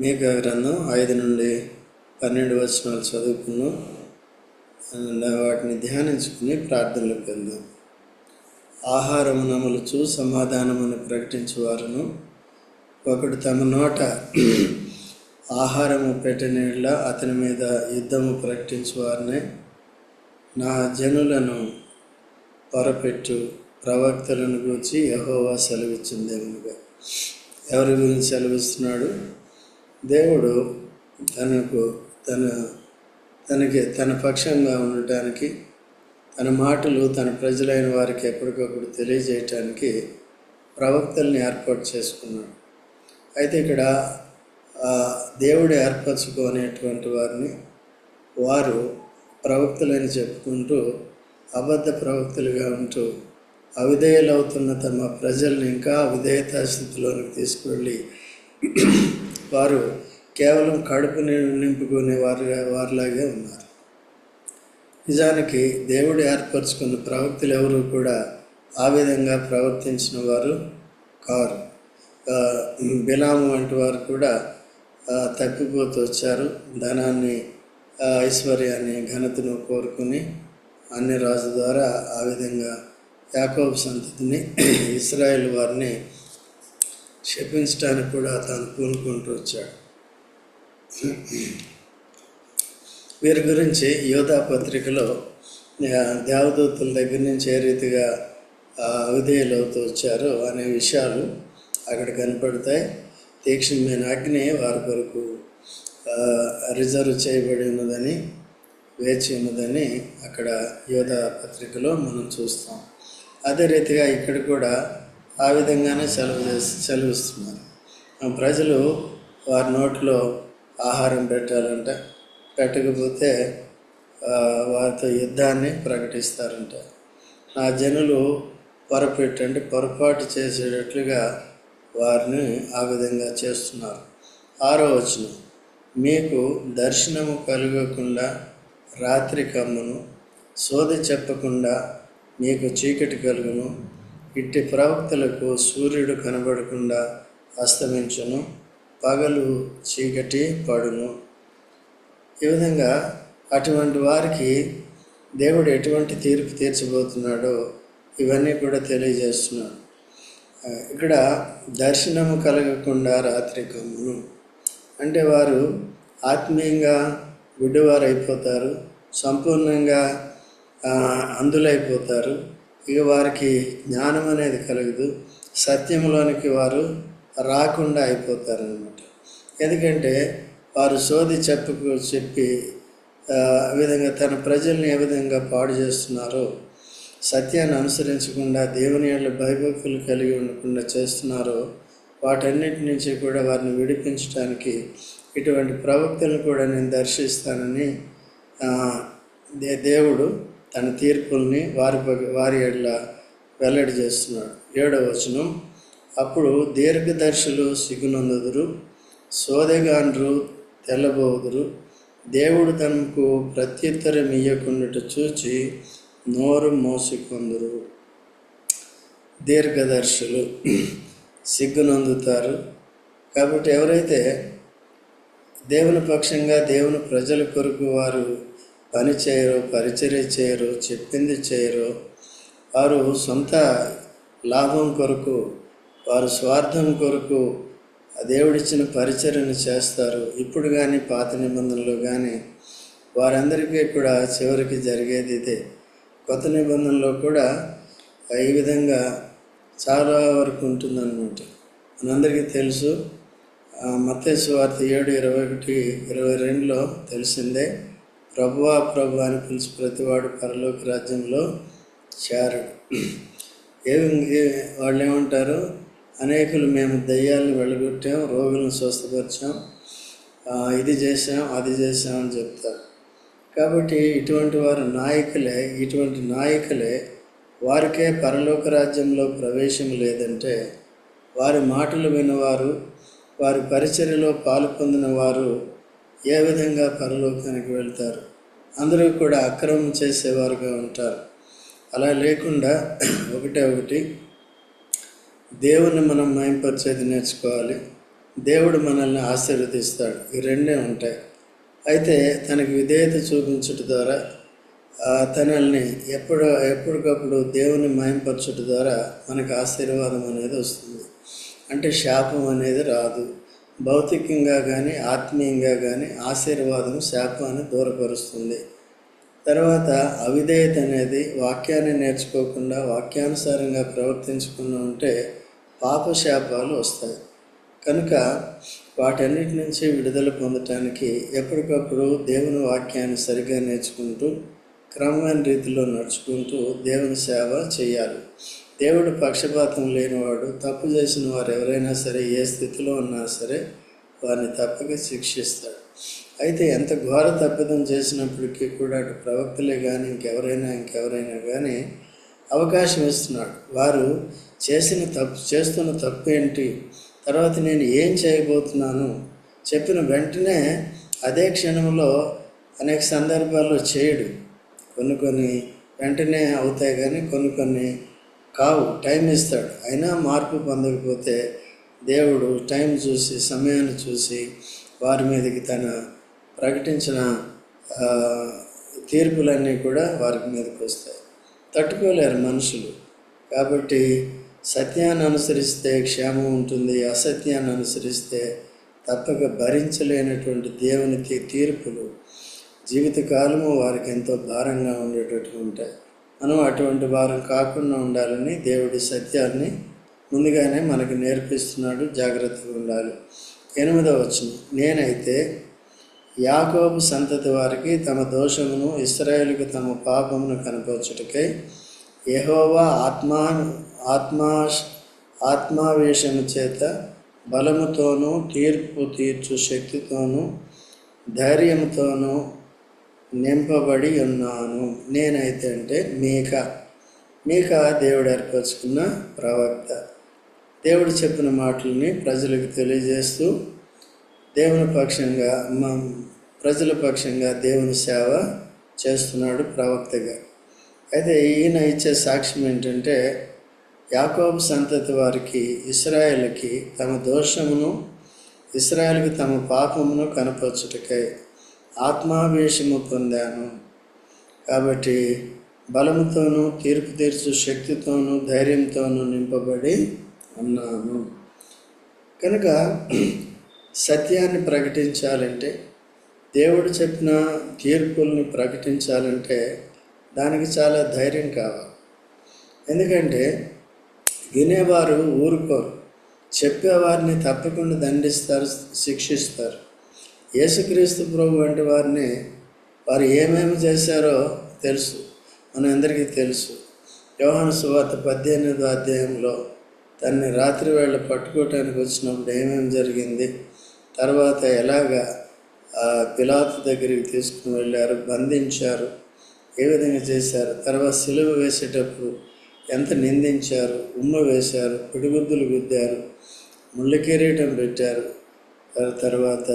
మీక గ్రంథం ఐదు నుండి పన్నెండు వచనాలు చదువుకున్నాం. వాటిని ధ్యానించుకుని ప్రార్థనలకు వెళ్దాం ఆహారము నమలుచు సమాధానమును ప్రకటించువారును. ఒకడు తమ నోట ఆహారము పెట్టినట్ల అతని మీద యుద్ధము ప్రకటించువారినే. నా జనులను పొరపెట్టు ప్రవక్తలను గురించి యహోవా సెలవిచ్చిందేమనగా ఎవరి గురించి సెలవిస్తున్నాడు? దేవుడు తనకు తన తనకి తన పక్షంగా ఉండటానికి తన మాటలు తన ప్రజలైన వారికి ఎప్పటికప్పుడు తెలియజేయటానికి ప్రవక్తల్ని ఏర్పాటు చేసుకున్నాడు. అయితే ఇక్కడ ఆ, దేవుడు ఏర్పరచుకునేటువంటి వారిని వారు ప్రవక్తలని చెప్పుకుంటూ అబద్ధ ప్రవక్తలుగా ఉంటూ అవిధేయులవుతున్న తమ ప్రజల్ని ఇంకా అవిధేయతా స్థితిలోనికి తీసుకువెళ్ళి వారు కేవలం కడుపు నింపుకునే వారి వారిలాగే ఉన్నారు. నిజానికి దేవుడు ఏర్పరచుకున్న ప్రవక్తలు ఎవరు కూడా ఆ విధంగా ప్రవర్తించిన వారు కారు. ఆ, బిలాము వంటి వారు కూడా తప్పిపోతూ వచ్చారు. ధనాన్ని ఐశ్వర్యాన్ని ఘనతను కోరుకుని అన్ని రాజు ద్వారా ఆ విధంగా యాకోబ్ సంతతిని ఇస్రాయేల్ వారిని శపించడానికి కూడా తాను పూనుకుంటూ వచ్చాడు. వీరి గురించి యోధా పత్రికలో దేవదూతుల దగ్గర నుంచి ఏ రీతిగా ఆ, అవుతూ వచ్చారో అనే విషయాలు అక్కడ కనపడతాయి. తీక్షణమైన అగ్ని వారి కొరకు రిజర్వ్ చేయబడి ఉన్నదని వేచి ఉన్నదని అక్కడ యోధా పత్రికలో మనం చూస్తాం. అదే రీతిగా ఇక్కడ కూడా ఆ విధంగానే సెలవు చేసి సెలవిస్తున్నారు ప్రజలు వారి నోట్లో ఆహారం పెట్టాలంట పెట్టకపోతే వారితో యుద్ధాన్ని ప్రకటిస్తారంట. నా జనులు పొరపెట్టు అంటే పొరపాటు చేసేటట్లుగా వారిని ఆ విధంగా చేస్తున్నారు. ఆరో వచనం. మీకు దర్శనము కలగకుండా రాత్రి కమ్మును సోది చెప్పకుండా మీకు చీకటి కలుగును ఇట్టి ప్రవక్తలకు సూర్యుడు కనబడకుండా అస్తమించును పగలు చీకటి పడును. ఈ విధంగా అటువంటి వారికి దేవుడు ఎటువంటి తీర్పు తీర్చబోతున్నాడో ఇవన్నీ కూడా తెలియజేస్తున్నాడు. ఇక్కడ దర్శనము కలగకుండా రాత్రి కమ్మును. అంటే వారు ఆత్మీయంగా గుడ్డివారు అయిపోతారు సంపూర్ణంగా అందులైపోతారు. ఇక వారికి జ్ఞానం అనేది కలగదు. సత్యంలోనికి వారు రాకుండా అయిపోతారనమాట ఎందుకంటే వారు సోది చెప్పు చెప్పి విధంగా తన ప్రజల్ని ఏ విధంగా పాడు చేస్తున్నారో సత్యాన్ని అనుసరించకుండా దేవుని యొక్క భయభక్తులు కలిగి ఉండకుండా చేస్తున్నారో వాటన్నిటి నుంచి కూడా వారిని విడిపించడానికి ఇటువంటి ప్రవక్తలను కూడా నేను దర్శిస్తానని దే దేవుడు తన తీర్పుల్ని వారి వారి ఎడ్ల వెల్లడి చేస్తున్నాడు. ఏడవ వచనం. అప్పుడు దీర్ఘదర్శులు సిగ్గునందుదురు సోదెగాండ్రు తెల్లబోదురు దేవుడు తనకు ప్రత్యుత్తరం ఇయ్యకుండాట చూచి నోరు మోసుకొందురు. దీర్ఘదర్శులు సిగ్గునందుతారు. కాబట్టి ఎవరైతే దేవుని పక్షంగా దేవుని ప్రజల కొరకు వారు పని చేయరు పరిచర్య చేయరు చెప్పింది చేయరు. వారు సొంత లాభం కొరకు వారు స్వార్థం కొరకు దేవుడిచ్చిన పరిచర్యను చేస్తారు. ఇప్పుడు కానీ పాత నిబంధనలు కానీ వారందరికీ కూడా చివరికి జరిగేది ఇదే. కొత్త నిబంధనలో కూడా ఈ విధంగా చాలా వరకు ఉంటుందన్నమాట. మనందరికీ తెలుసు మత్తేసు వార్త ఏడు ఇరవై ఒకటి ఇరవై రెండులో తెలిసిందే. ప్రభువా ప్రభు అని పిలిచి ప్రతివాడు పరలోక రాజ్యంలో చేరడు. ఏమి వాళ్ళు ఏమంటారు అనేకులు మేము దయ్యాలను వెళ్ళగొట్టాం రోగులను స్వస్థపరిచాం ఇది చేసాం అది చేసాం అని చెప్తారు. కాబట్టి ఇటువంటి వారు నాయకులే ఇటువంటి నాయకులే వారికే పరలోక రాజ్యంలో ప్రవేశం లేదంటే వారి మాటలు విన్నవారు వారి పరిచర్యలో పాలు పొందిన వారు ఏ విధంగా పరలోకానికి వెళ్తారు? అందరూ కూడా అక్రమం చేసేవారుగా ఉంటారు. అలా లేకుండా ఒకటే ఒకటి దేవుని మనం మయంపరిచేది నేర్చుకోవాలి. దేవుడు మనల్ని ఆశీర్వదిస్తాడు. ఈ రెండే ఉంటాయి. అయితే తనకి విధేయత చూపించడం ద్వారా తనల్ని ఎప్పుడు ఎప్పటికప్పుడు దేవుని మయంపరచుట ద్వారా మనకు ఆశీర్వాదం అనేది వస్తుంది. అంటే శాపం అనేది రాదు. భౌతికంగా కానీ ఆత్మీయంగా కానీ ఆశీర్వాదం శాపాన్ని దూరపరుస్తుంది. తర్వాత అవిధేయత అనేది వాక్యాన్ని నేర్చుకోకుండా వాక్యానుసారంగా ప్రవర్తించకుండా ఉంటే పాపశాపాలు వస్తాయి. కనుక వాటన్నిటి నుంచి విడుదల పొందటానికి ఎప్పటికప్పుడు దేవుని వాక్యాన్ని సరిగ్గా నేర్చుకుంటూ క్రమమైన రీతిలో నడుచుకుంటూ దేవుని సేవ చేయాలి. దేవుడు పక్షపాతం లేనివాడు తప్పు చేసిన వారు ఎవరైనా సరే ఏ స్థితిలో ఉన్నా సరే వారిని తప్పక శిక్షిస్తాడు. అయితే ఎంత ఘోర తప్పిదం చేసినప్పటికీ కూడా అటు ప్రవక్తలే కానీ ఇంకెవరైనా ఇంకెవరైనా కానీ అవకాశం ఇస్తున్నాడు. వారు చేసిన తప్పు చేస్తున్న తప్పు ఏంటి తర్వాత నేను ఏం చేయబోతున్నాను? చెప్పిన వెంటనే అదే క్షణంలో అనేక సందర్భాల్లో చేయడు. కొన్ని కొన్ని వెంటనే అవుతాయి కానీ కొన్ని కొన్ని కావు టైం ఇస్తాడు. అయినా మార్పు పొందకపోతే దేవుడు టైం చూసి సమయాన్ని చూసి వారి మీదకి తన ప్రకటించిన తీర్పులన్నీ కూడా వారి మీదకి వస్తాయి. తట్టుకోలేరు మనుషులు. కాబట్టి సత్యాన్ని అనుసరిస్తే క్షేమం ఉంటుంది అసత్యాన్ని అనుసరిస్తే తప్పక భరించలేనటువంటి దేవుని తీ- తీర్పులు జీవితకాలము వారికి ఎంతో భారంగా ఉండేటట్టు ఉంటాయి. మనం అటువంటి భారం కాకుండా ఉండాలని దేవుడి సత్యాన్ని ముందుగానే మనకు నేర్పిస్తున్నాడు జాగ్రత్తగా ఉండాలి. ఎనిమిదవ వచనం. నేనైతే యాకోబు సంతతి వారికి తమ దోషమును ఇస్రాయేలుకు తమ పాపమును కనపరచుటకై యహోవా ఆత్మా ఆత్మా ఆత్మావేశము చేత బలముతోనూ తీర్పు తీర్చు శక్తితోనూ ధైర్యంతోనూ నింపబడి ఉన్నాను. నేనైతే అంటే మీక. మీక దేవుడు ఏర్పరచుకున్న ప్రవక్త. దేవుడు చెప్పిన మాటల్ని ప్రజలకు తెలియజేస్తూ దేవుని పక్షంగా మా ప్రజల పక్షంగా దేవుని సేవ చేస్తున్నాడు ప్రవక్తగా. అయితే ఈయన ఇచ్చే సాక్ష్యం ఏంటంటే యాకోబు సంతతి వారికి ఇస్రాయేల్కి తమ దోషమును ఇస్రాయేల్కి తమ పాపమును కనపరచుటకై. ఆత్మావేశము పొందాను. కాబట్టి బలముతోనూ తీర్పు తీర్చు శక్తితోనూ ధైర్యంతోనూ నింపబడి ఉన్నాను కనుక సత్యాన్ని ప్రకటించాలంటే దేవుడు చెప్పిన తీర్పుల్ని ప్రకటించాలంటే దానికి చాలా ధైర్యం కావాలి. ఎందుకంటే వినేవారు ఊరుకోరు. చెప్పేవారిని తప్పకుండా దండిస్తారు శిక్షిస్తారు. యేసుక్రీస్తు ప్రభు వంటి వారిని వారు ఏమేమి చేశారో తెలుసు. మనందరికీ తెలుసు. యోహాను సువార్త పద్దెనిమిదో అధ్యాయంలో తన్ని రాత్రి వేళ పట్టుకోవటానికి వచ్చినప్పుడు ఏమేమి జరిగింది? తర్వాత ఎలాగా ఆ పిలాతు దగ్గరికి తీసుకుని వెళ్ళారు? బంధించారు? ఏ విధంగా చేశారు? తర్వాత సిలువ వేసేటప్పుడు ఎంత నిందించారు? ఉమ్మ వేశారు? పిడిగుద్దులు గుద్దారు? ముళ్ళ కిరీటం పెట్టారు? తర్వాత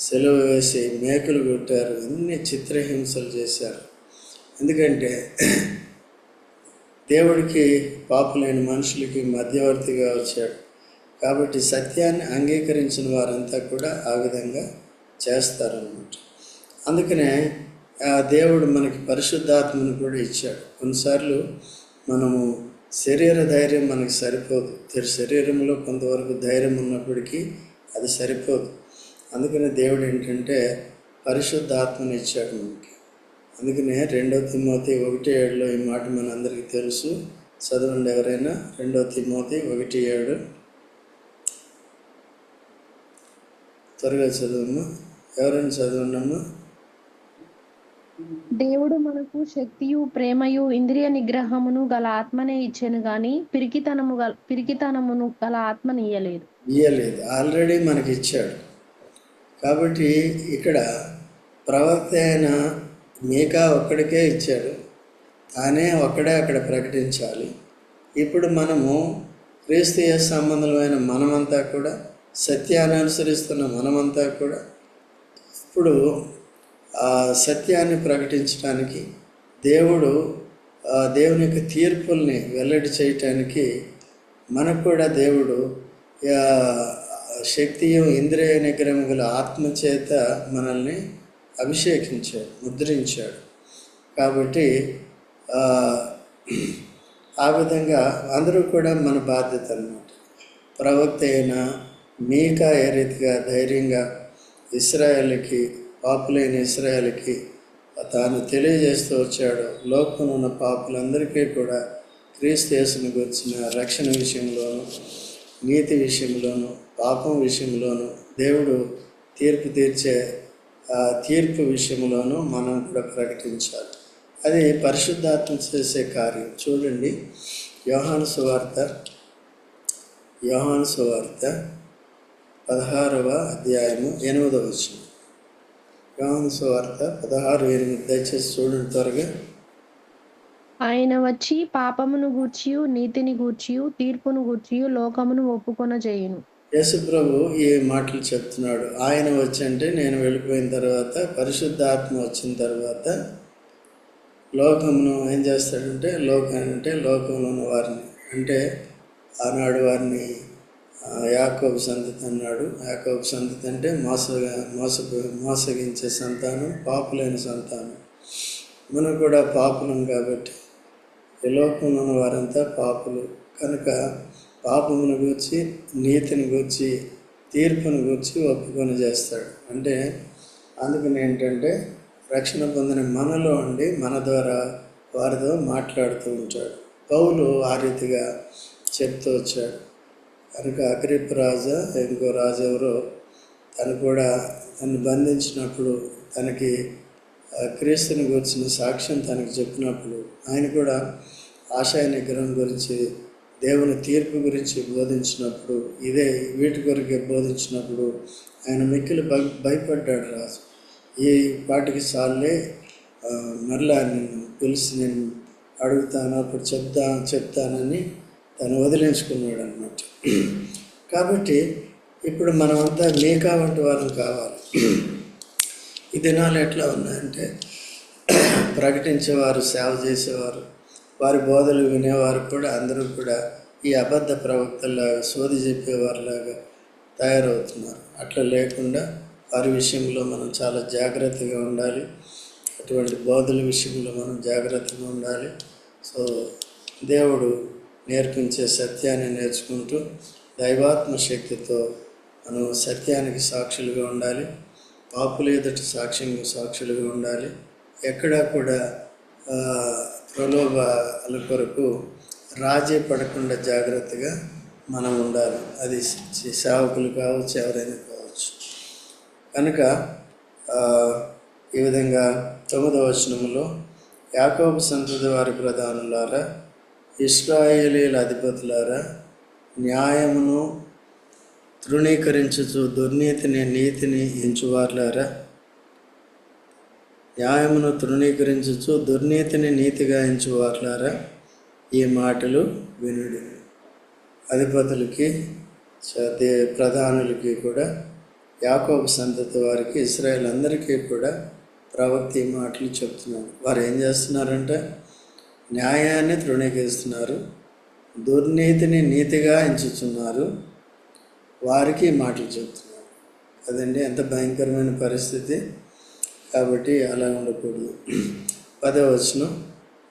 సెలవు వేసి మేకలు కొట్టారు అన్ని చిత్రహింసలు చేశారు. ఎందుకంటే దేవుడికి పాపులైన మనుషులకి మధ్యవర్తిగా వచ్చాడు. కాబట్టి సత్యాన్ని అంగీకరించిన వారంతా కూడా ఆ విధంగా చేస్తారన్నమాట. అందుకనే ఆ దేవుడు మనకి పరిశుద్ధాత్మను కూడా ఇచ్చాడు. కొన్నిసార్లు మనము శరీర ధైర్యం మనకి సరిపోదు. శరీరంలో కొంతవరకు ధైర్యం ఉన్నప్పటికీ అది సరిపోదు. అందుకనే దేవుడు ఏంటంటే పరిశుద్ధాత్మని ఇచ్చాడు మనకి. అందుకనే రెండో తిమోతి ఒకటి ఏడులో ఈ మాట మనందరికీ తెలుసు. చదవండి ఎవరైనా. రెండో తిమోతి ఒకటి ఏడు. త్వరగా చదవమ్మా. ఎవరైనా చదవండమ్మా? దేవుడు మనకు శక్తియు ప్రేమయు ఇంద్రియ నిగ్రహమును గల ఆత్మనే ఇచ్చెను గాని పిరికితనము గల పిరికితనమును గల ఆత్మని ఇయ్యలేదు. ఇయ్యలేదు. ఆల్రెడీ మనకి ఇచ్చాడు కాబట్టి ఇక్కడ ప్రవక్త అయిన మీకా ఒక్కడికే ఇచ్చాడు. తానే ఒక్కడే అక్కడ ప్రకటించాలి. ఇప్పుడు మనము క్రీస్తు సంబంధమైన మనమంతా కూడా సత్యాన్ని అనుసరిస్తున్న మనమంతా కూడా ఇప్పుడు ఆ సత్యాన్ని ప్రకటించడానికి దేవుడు ఆ దేవుని యొక్క తీర్పుల్ని వెల్లడి చేయటానికి మనకు కూడా దేవుడు శక్తియు ఇంద్రియ నిగ్రహం గల ఆత్మచేత మనల్ని అభిషేకించాడు ముద్రించాడు. కాబట్టి ఆ, విధంగా అందరూ కూడా మన బాధ్యత అన్నమాట. ప్రవక్త అయినా మీకా ఏ రీతిగా ధైర్యంగా ఇస్రాయల్కి పాపులైన ఇస్రాయల్కి తాను తెలియజేస్తూ వచ్చాడు. లోకంలో ఉన్న పాపులందరికీ కూడా క్రీస్తు యేసుని గురించిన రక్షణ విషయంలోనూ నీతి విషయంలోను పాపం విషయంలోను దేవుడు తీర్పు తీర్చే తీర్పు విషయంలోనూ మనం కూడా ప్రకటించాలి. అది పరిశుద్ధాత్మ చేసే కార్యం. చూడండి యోహాను సువార్త యోహాను సువార్త పదహారవ అధ్యాయము ఎనిమిదవ వచ్చింది యోహాను సువార్త పదహారు ఎనిమిది. దయచేసి చూడండి త్వరగా. ఆయన వచ్చి పాపమును గూర్చియు నీతిని గూర్చియు తీర్పును గూర్చియు లోకమును ఒప్పుకొన చేయును యేసు ప్రభు ఈ మాటలు చెప్తున్నాడు. ఆయన వచ్చి అంటే నేను వెళ్ళిపోయిన తర్వాత పరిశుద్ధాత్మ వచ్చిన తర్వాత లోకమును ఏం చేస్తాడంటే లోకాన్ని అంటే లోకంలో ఉన్న వారిని. అంటే ఆనాడు వారిని ఆ, యాకోబు సంతతి అన్నాడు. యాకోబు సంతతి అంటే మోస మోస మోసగించే సంతానం పాపులైన సంతానం. మనం కూడా పాపులం కాబట్టి ఈ ఉన్న వారంతా పాపులు. కనుక పాపమును గూర్చి నీతిని గూర్చి తీర్పును గూర్చి ఒప్పుకొని చేస్తాడు. అంటే అందుకని ఏంటంటే రక్షణ పొందిన మనలో ఉండి మన ద్వారా వారితో మాట్లాడుతూ ఉంటాడు. పౌలు ఆ రీతిగా చెప్తూ వచ్చాడు. కనుక అగ్రిప్ రాజా ఇంకో రాజు ఎవరో తను కూడా తను బంధించినప్పుడు తనకి క్రీస్తుని గురించిన సాక్ష్యం తనకు చెప్పినప్పుడు ఆయన కూడా ఆశయ నిగ్రహం గురించి దేవుని తీర్పు గురించి బోధించినప్పుడు ఇదే వీటి కొరకే బోధించినప్పుడు ఆయన మిక్కిలు భయ భయపడ్డాడు రాజు. ఈ పాటికి సార్లే మరలా నేను పిలిచి నేను అడుగుతాను అప్పుడు చెప్తా చెప్తానని తను వదిలించుకున్నాడు అనమాట కాబట్టి ఇప్పుడు మనమంతా మీకా వంటి వారం కావాలి. ఈ దినాలు ఎట్లా ఉన్నాయంటే ప్రకటించేవారు సేవ చేసేవారు వారి బోధలు వినేవారు కూడా అందరూ కూడా ఈ అబద్ధ ప్రవక్తలాగా సోది చెప్పేవారిలాగా తయారవుతున్నారు. అట్లా లేకుండా వారి విషయంలో మనం చాలా జాగ్రత్తగా ఉండాలి. అటువంటి బోధల విషయంలో మనం జాగ్రత్తగా ఉండాలి. సో దేవుడు నేర్పించే సత్యాన్ని నేర్చుకుంటూ దైవాత్మ శక్తితో మనం సత్యానికి సాక్షులుగా ఉండాలి. పాపుల ఎదుటి సాక్ష్యంగా సాక్షులుగా ఉండాలి. ఎక్కడా కూడా ప్రలోభాల కొరకు రాజీ పడకుండా జాగ్రత్తగా మనం ఉండాలి. అది సేవకులు కావచ్చు ఎవరైనా కావచ్చు. కనుక ఈ విధంగా తొమ్మిదవ వచనంలో యాకోబు సంతతి వారి ప్రధానులారా ఇస్రాయేలీల అధిపతులారా న్యాయమును తృణీకరించుచు దుర్నీతిని నీతిని ఎంచువార్లారా? న్యాయమును తృణీకరించుచు దుర్నీతిని నీతిగా ఎంచువార్లారా? ఈ మాటలు వినుడి. అధిపతులకి ప్రధానులకి కూడా యాకోబ సంతతి వారికి ఇస్రాయల్ అందరికీ కూడా ప్రవక్త ఈ మాటలు చెప్తున్నారు వారు ఏం చేస్తున్నారంటే? న్యాయాన్ని తృణీకరిస్తున్నారు. దుర్నీతిని నీతిగా ఎంచుతున్నారు వారికి మాటలు చెప్తున్నారు. అదండి ఎంత భయంకరమైన పరిస్థితి. కాబట్టి అలా ఉండకూడదు. పదవచనం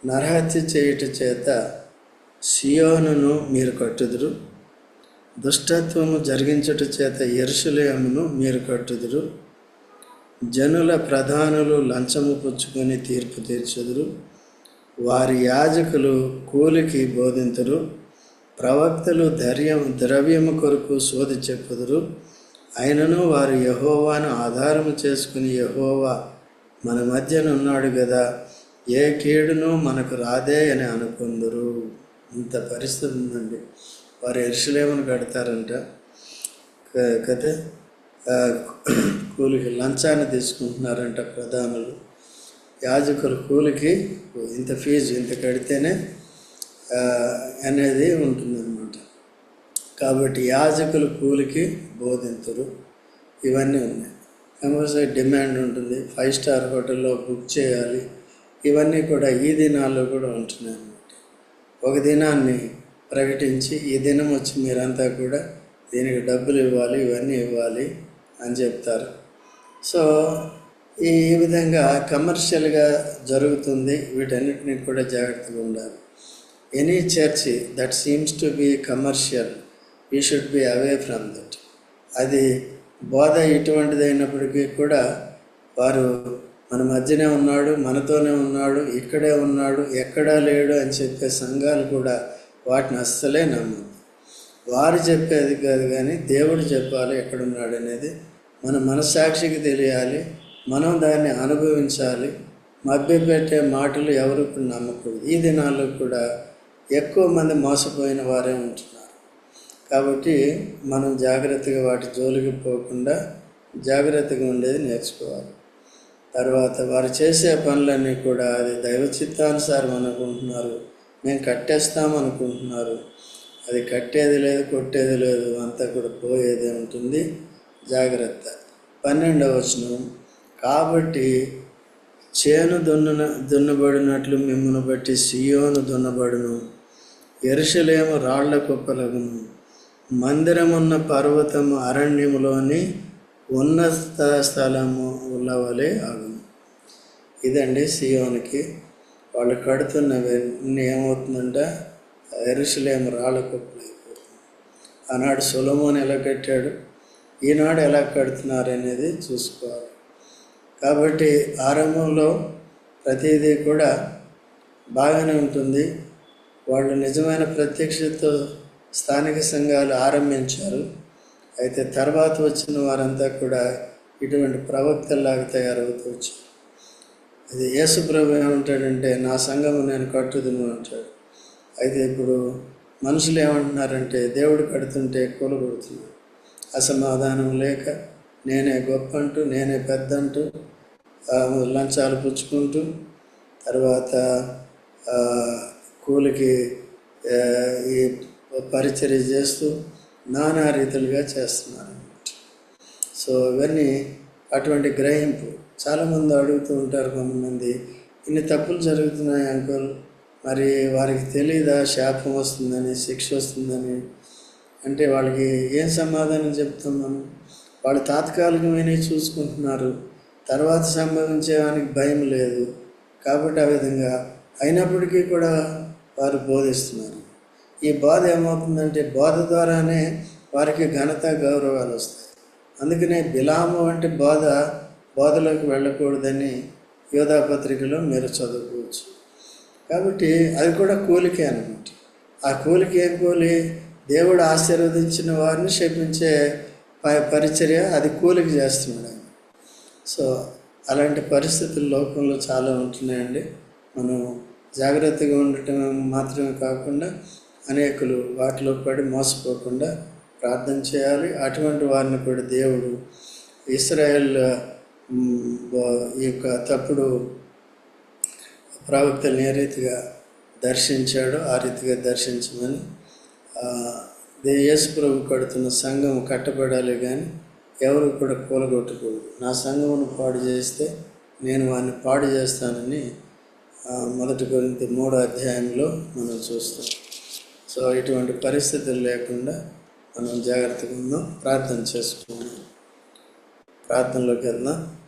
నరహత్య చేయుట చేత సియోనును మీరు కట్టుదురు. దుష్టత్వము జరిగించుట చేత ఎరుసలేమును మీరు కట్టుదురు. జనుల ప్రధానులు లంచము పుచ్చుకొని తీర్పు తీర్చుదురు. వారి యాజకులు కూలికి బోధింతురు. ప్రవక్తలు ధైర్యం ద్రవ్యము కొరకు శోధి చెప్పుదురు. అయినను వారు యహోవాను ఆధారము చేసుకుని యహోవా మన మధ్యన ఉన్నాడు కదా ఏ కీడును మనకు రాదే అని అనుకుందరు. ఇంత పరిస్థితి ఉందండి. వారు ఎరుసలేమని కడతారంట. కదా కూలికి లంచాన్ని తీసుకుంటున్నారంట ప్రధానులు. యాజకులు కూలికి ఇంత ఫీజు ఇంత కడితేనే అనేది ఉంటుందన్నమాట. కాబట్టి యాజకులు కూలికి బోధింతురు. ఇవన్నీ ఉన్నాయి. కంపల్సరీ డిమాండ్ ఉంటుంది. ఫైవ్ స్టార్ హోటల్లో బుక్ చేయాలి. ఇవన్నీ కూడా ఈ దినాల్లో కూడా ఉంటున్నాయి అన్నమాట ఒక దినాన్ని ప్రకటించి ఈ దినం వచ్చి మీరంతా కూడా దీనికి డబ్బులు ఇవ్వాలి ఇవన్నీ ఇవ్వాలి అని చెప్తారు. సో ఈ ఈ విధంగా కమర్షియల్గా జరుగుతుంది. వీటన్నిటిని కూడా జాగ్రత్తగా ఉండాలి. Any church that seems to be commercial we should be away from that అది బోధ ఇటువంటిది అయినప్పటికీ కూడా వారు మన మధ్యనే ఉన్నాడు మనతోనే ఉన్నాడు ఇక్కడే ఉన్నాడు ఎక్కడా లేడు అని చెప్పే సంఘాలు కూడా వాటిని అస్సలే నమ్మదు వారు చెప్పేది కాదు కానీ దేవుడు చెప్పాలి ఎక్కడున్నాడు అనేది. మన మనస్సాక్షికి తెలియాలి మనం దాన్ని అనుభవించాలి మభ్యపెట్టే మాటలు ఎవరు నమ్మకూడదు. ఈ దినాల్లో కూడా ఎక్కువ మంది మోసపోయిన వారే ఉంటున్నారు. కాబట్టి మనం జాగ్రత్తగా వాటి జోలికి పోకుండా జాగ్రత్తగా ఉండేది నేర్చుకోవాలి. తర్వాత వారు చేసే పనులన్నీ కూడా అది దైవ చిత్తానుసారం అనుకుంటున్నారు. మేము కట్టేస్తాం అనుకుంటున్నారు. అది కట్టేది లేదు కొట్టేది లేదు అంతా కూడా పోయేది ఉంటుంది. జాగ్రత్త. పన్నెండవ వచనం. కాబట్టి చేను దున్న దున్నబడినట్లు మిమ్మల్ని బట్టి సియోను దున్నబడును. ఎరుసలేము రాళ్ళ కుప్పలగును మందిరమున్న పర్వతము అరణ్యములోని ఉన్నత స్థలము ఉల్లవలే ఆగును. ఇదండి సియోనికి వాళ్ళు కడుతున్నవన్నీ ఏమవుతుందంటే? ఎరుసలేము రాళ్ళ కుప్పలు అయిపోతుంది ఆనాడు సులమోని ఎలా కట్టాడు? ఈనాడు ఎలా కడుతున్నారు అనేది చూసుకోవాలి. కాబట్టి ఆరంభంలో ప్రతిదీ కూడా బాగానే ఉంటుంది. వాళ్ళు నిజమైన ప్రత్యక్షతో స్థానిక సంఘాలు ఆరంభించారు. అయితే తర్వాత వచ్చిన వారంతా కూడా ఇటువంటి ప్రవక్తల్లాగా తయారవుతూ వచ్చారు. అది యేసు ప్రభు ఏమంటాడంటే నా సంఘము నేను కట్టుదును అంటాడు. అయితే ఇప్పుడు మనుషులు ఏమంటున్నారంటే దేవుడు కడుతుంటే కూలగొడుతున్నాడు అసమాధానం లేక నేనే గొప్ప అంటూ నేనే పెద్ద అంటూ లంచాలు పుచ్చుకుంటూ తర్వాత కూలికి ఈ పరిచర్య చేస్తూ నానా రీతులుగా చేస్తున్నారు. సో ఇవన్నీ అటువంటి గ్రహింపు. చాలామంది అడుగుతూ ఉంటారు కొంతమంది ఇన్ని తప్పులు జరుగుతున్నాయి అంకుల్. మరి వారికి తెలియదా శాపం వస్తుందని శిక్ష వస్తుందని. అంటే వాళ్ళకి ఏం సమాధానం చెప్తాం మనం? వాళ్ళు తాత్కాలికమైన చూసుకుంటున్నారు. తర్వాత సంభవించేవానికి భయం లేదు. కాబట్టి ఆ విధంగా అయినప్పటికీ కూడా వారు బోధిస్తున్నారు. ఈ బోధ ఏమవుతుందంటే బోధ ద్వారానే వారికి ఘనత గౌరవాలు వస్తాయి. అందుకనే బిలాము వంటి బోధ బోధలోకి వెళ్ళకూడదని యోధా పత్రికలో మీరు చదువుకోవచ్చు. కాబట్టి అది కూడా కూలికే అనమాట ఆ కూలికి ఏం కూలి? దేవుడు ఆశీర్వదించిన వారిని శపించే ప- పరిచర్య అది కూలికి చేస్తున్నాడు సో అలాంటి పరిస్థితులు లోకంలో చాలా ఉంటున్నాయండి. మనం జాగ్రత్తగా ఉండటం మాత్రమే కాకుండా అనేకులు వాటిలో పడి మోసపోకుండా ప్రార్థన చేయాలి. అటువంటి వారిని కూడా దేవుడు ఇస్రాయేల్ ఈ యొక్క తప్పుడు ప్రవక్తల్ని ఏ రీతిగా దర్శించాడో ఆ రీతిగా దర్శించమని యేసుప్రభు ప్రభు కడుతున్న సంఘం కట్టబడాలి కానీ ఎవరు కూడా కూలగొట్టకూడదు. నా సంఘమును పాడు చేస్తే నేను వారిని పాడు చేస్తానని మొదటి గురించి మూడో అధ్యాయంలో మనం చూస్తాం. సో ఇటువంటి పరిస్థితులు లేకుండా మనం జాగ్రత్తగా ఉందాం ప్రార్థన చేసుకుందాం. ప్రార్థనలోకి వెళ్దాం.